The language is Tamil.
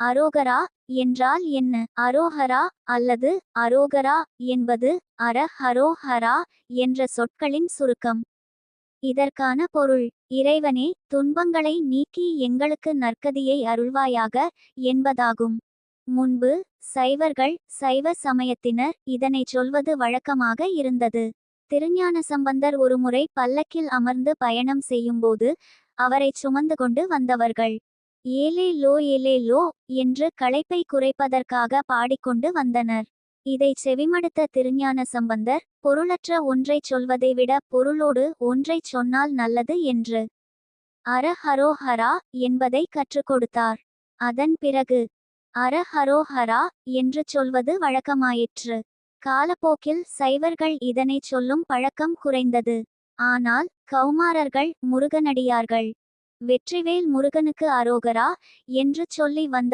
அரோகரா என்றால் என்ன? அரோஹரா அல்லது அரோகரா என்பது அர ஹரோஹரா என்ற சொற்களின் சுருக்கம். இதற்கான பொருள் இறைவனே துன்பங்களை நீக்கி எங்களுக்கு நற்கதியை அருள்வாயாக என்பதாகும். முன்பு சைவர்கள் சைவ சமயத்தினர் இதனை சொல்வது வழக்கமாக இருந்தது. திருஞான சம்பந்தர் ஒருமுறை பல்லக்கில் அமர்ந்து பயணம் செய்யும்போது அவரை சுமந்து கொண்டு வந்தவர்கள். ஏலே லோ ஏலே லோ என்று களைப்பை குறைப்பதற்காக பாடிக்கொண்டு வந்தனர். இதை செவிமடுத்த திருஞான சம்பந்தர் பொருளற்ற ஒன்றைச் சொல்வதை விட பொருளோடு ஒன்றைச் சொன்னால் நல்லது என்று அர ஹரோஹரா என்பதை கற்றுக் கொடுத்தார். அதன் பிறகு அரஹரோஹரா என்று சொல்வது வழக்கமாயிற்று. காலப்போக்கில் சைவர்கள் இதனைச் சொல்லும் பழக்கம் குறைந்தது. ஆனால் கௌமாரர்கள் முருகனடியார்கள் வெற்றிவேல் முருகனுக்கு அரோகரா என்று சொல்லி வந்த